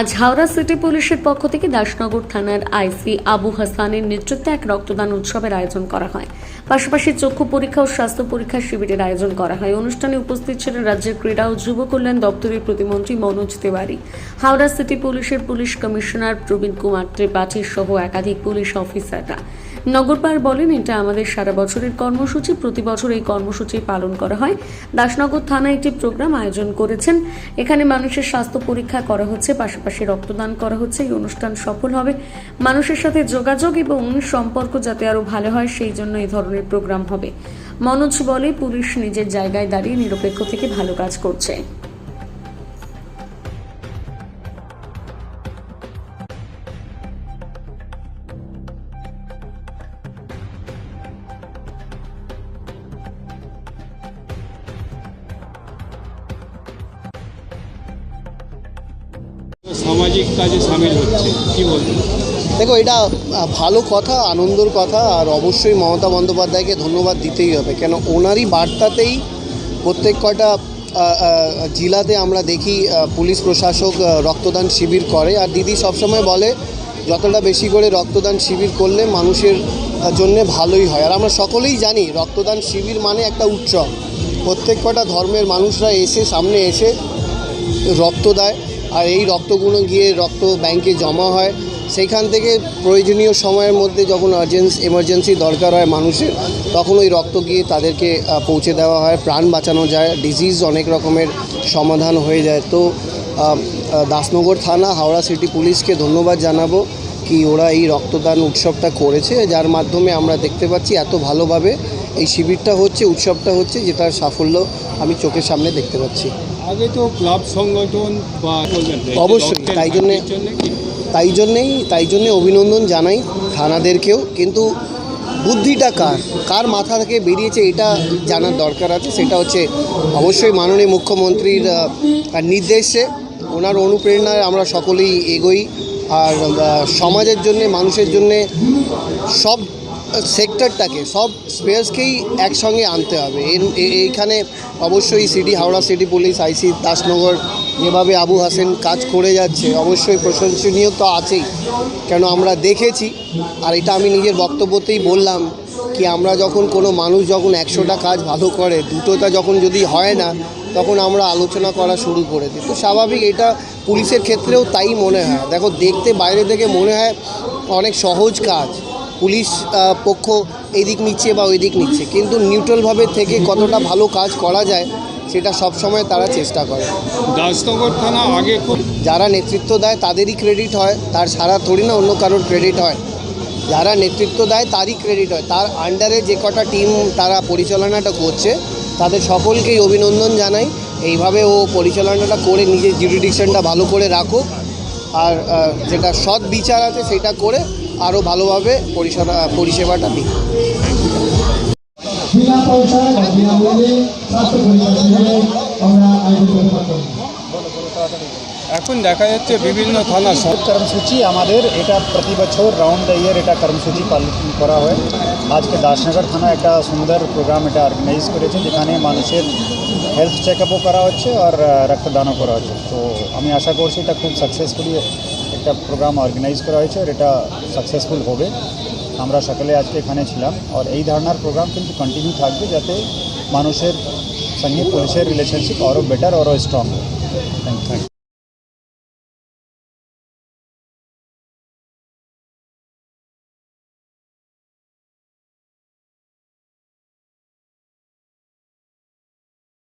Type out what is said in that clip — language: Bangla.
আজ হাওড়া সিটি পুলিশের পক্ষ থেকে দাসনগর থানার আইসি আবু হাসানের নেতৃত্বে এক রক্তদান উৎসবের আয়োজন করা হয়। পাশাপাশি চক্ষু পরীক্ষা ও স্বাস্থ্য পরীক্ষা শিবিরের আয়োজন করা হয়। অনুষ্ঠানে উপস্থিত ছিলেন রাজ্যের ক্রীড়া ও যুব কল্যাণ দপ্তরের প্রতিমন্ত্রী মনোজ তিওয়ারি, হাওড়া সিটি পুলিশের পুলিশ কমিশনার প্রবীণ কুমার ত্রিপাঠী সহ একাধিক পুলিশ অফিসাররা। নগরপাল বলেন, এটা আমাদের সারা বছরের কর্মসূচি। প্রতি বছর এই কর্মসূচি পালন করা হয়। দাসনগর থানায় একটি প্রোগ্রাম আয়োজন করেছেন। এখানে মানুষের স্বাস্থ্য পরীক্ষা করা হচ্ছে। পাশাপাশি রক্তদান করা হচ্ছে, এই অনুষ্ঠান সফল হবে। মানুষের সাথে যোগাযোগ এবং সম্পর্ক যাতে আরও ভালো হয়, সেই জন্য এই ধরনের প্রোগ্রাম হবে। মনোজ বলে, পুলিশ নিজের জায়গায় দাঁড়িয়ে নিরপেক্ষ থেকে ভালো কাজ করছে। সামাজিক কাজে সামিল হচ্ছে কি বলবেন দেখো এটা ভালো কথা আনন্দর কথা আর অবশ্যই মমতা বন্দ্যোপাধ্যায়কে ধন্যবাদ দিতেই হবে। কেন ওনারই বার্তাতেই প্রত্যেক আহ, জেলাতে আমরা দেখি পুলিশ প্রশাসক রক্তদান শিবির করে। আর দিদি সবসময় বলে যতটা বেশি করে রক্তদান শিবির করলে মানুষের জন্য ভালোই হয়। আর আমরা সকলেই জানি রক্তদান শিবির মানে একটা উৎসব। প্রত্যেক কটা ধর্মের মানুষরা এসে সামনে এসে রক্ত দেয়। আর এই রক্তগুলো গিয়ে রক্ত ব্যাংকে জমা হয়। সেইখান থেকে প্রয়োজনীয় সময়ের মধ্যে যখন আর্জেন্সি এমার্জেন্সি দরকার হয় মানুষের, তখন ওই রক্ত গিয়ে তাদেরকে পৌঁছে দেওয়া হয়। প্রাণ বাঁচানো যায়। ডিজিজ অনেক রকমের সমাধান হয়ে যায়। তো দাসনগর থানা, হাওড়া সিটি পুলিশকে ধন্যবাদ জানাব কি ওরা এই রক্তদান উৎসবটা করেছে। যার মাধ্যমে আমরা দেখতে পাচ্ছি এত ভালোভাবে এই শিবিরটা হচ্ছে, উৎসবটা হচ্ছে, যেটার সাফল্য আমি চোখের সামনে দেখতে পাচ্ছি। আগে তো ক্লাব সংগঠন বা অবশ্যই, তাই জন্যে- তাই জন্যেই তাই জন্যে অভিনন্দন জানাই থানাদেরকেও। কিন্তু বুদ্ধিটা কার? কার মাথা থেকে বেরিয়েছে এটা জানার দরকার আছে। সেটা হচ্ছে অবশ্যই মাননীয় মুখ্যমন্ত্রীর নির্দেশে ওনার অনুপ্রেরণায় আমরা সকলেই এগোই। আর সমাজের জন্যে মানুষের জন্যে সব সেক্টরটাকে, সব স্পেসকেই একসঙ্গে আনতে হবে। এইখানে অবশ্যই city, Howrah city police, IC, Dasnagar, যেভাবে আবু হাসেন কাজ করে যাচ্ছে, অবশ্যই প্রশংসনীয় তো আছেই। কেন আমরা দেখেছি, আর এটা আমি নিজের বক্তব্যতেই বললাম কি আমরা যখন কোনো মানুষ যখন একশোটা কাজ ভালো করে, দুটোটা যখন যদি হয় না, তখন আমরা আলোচনা করা শুরু করে দিই। তো স্বাভাবিক এটা পুলিশের ক্ষেত্রেও তাই মনে হয়। দেখো, দেখতে বাইরে থেকে মনে হয় অনেক সহজ কাজ। পুলিশ পক্ষ এদিক নিচ্ছে বা ওই দিক নিচ্ছে। কিন্তু নিউট্রালভাবে থেকে কতটা ভালো কাজ করা যায় সেটা সবসময় তারা চেষ্টা করে। দাসনগর থানা আগে খুব যারা নেতৃত্ব দেয় তাদেরই ক্রেডিট হয় তার সারা থোড়ি না অন্য কারোর ক্রেডিট হয়। যারা নেতৃত্ব দেয় তারই ক্রেডিট হয়। তার আন্ডারে যে কটা টিম তারা পরিচালনাটা করছে তাদের সকলকেই অভিনন্দন জানাই। এইভাবে ও পরিচালনাটা করে নিজের জুরিডিকশনটা ভালো করে রাখুক। আর যেটা সৎ বিচার আছে সেটা করে আরও ভালোভাবে পরিষেবা পরিষেবাটা দিক বিনা পয়সায় বা স্বাস্থ্য পরীক্ষা আমরা আয়োজন করে এখন দেখা যাচ্ছে বিভিন্ন থানা সব কর্মসূচি আমাদের এটা প্রতি বছর রাউন্ড দ্য ইয়ার এটা কর্মসূচি পালন করা হয়। আজকে দাসনগর থানা একটা সুন্দর প্রোগ্রাম এটা অর্গানাইজ করেছে যেখানে মানুষের হেলথ চেক আপও করা হচ্ছে আর রক্তদানও করা হচ্ছে। তো আমি আশা করছি এটা খুব সাকসেসফুলি একটা প্রোগ্রাম অর্গানাইজ করা হয়েছে আর এটা সাকসেসফুল হবে। আমরা সকালে আজকে এখানে ছিলাম আর এই ধারণার প্রোগ্রাম কিন্তু কন্টিনিউ থাকবে যাতে মানুষের সঙ্গে পুলিশের রিলেশনশিপ আরও বেটার আরও স্ট্রং থ্যাংক ইউ